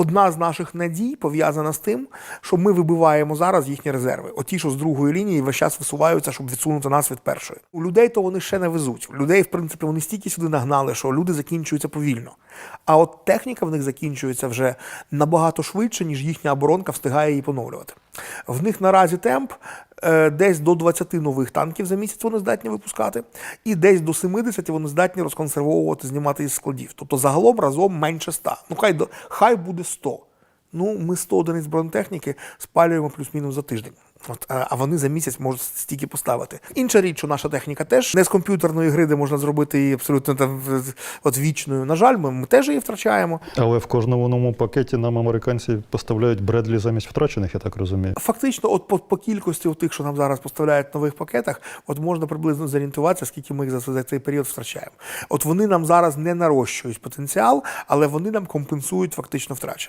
одна з наших надій пов'язана з тим, що ми вибиваємо зараз їхні резерви. Оті, що з другої лінії весь час висуваються, щоб відсунути нас від першої. У людей то вони ще не везуть. У людей, в принципі, вони стільки сюди нагнали, що люди закінчуються повільно. А от техніка в них закінчується вже набагато швидше, ніж їхня оборонка встигає її поновлювати. В них наразі темп десь до 20 нових танків за місяць вони здатні випускати, і десь до 70 вони здатні розконсервовувати, знімати із складів. Тобто загалом разом менше 100. Ну хай хай буде 100. Ну, ми 100 одиниць бронетехніки спалюємо плюс-мінус за тиждень. От, а а вони за місяць можуть стільки поставити. Інша річ, що наша техніка теж не з комп'ютерної гри, де можна зробити її абсолютно там от вічною. На жаль, ми, ми теж її втрачаємо. Але в кожному новому пакеті нам американці поставляють Бредлі замість втрачених, я так розумію. Фактично, от по, по кількості тих, що нам зараз поставляють в нових пакетах, от можна приблизно зорієнтуватися, скільки ми їх за, за цей період втрачаємо. От вони нам зараз не нарощують потенціал, але вони нам компенсують фактично втрачене.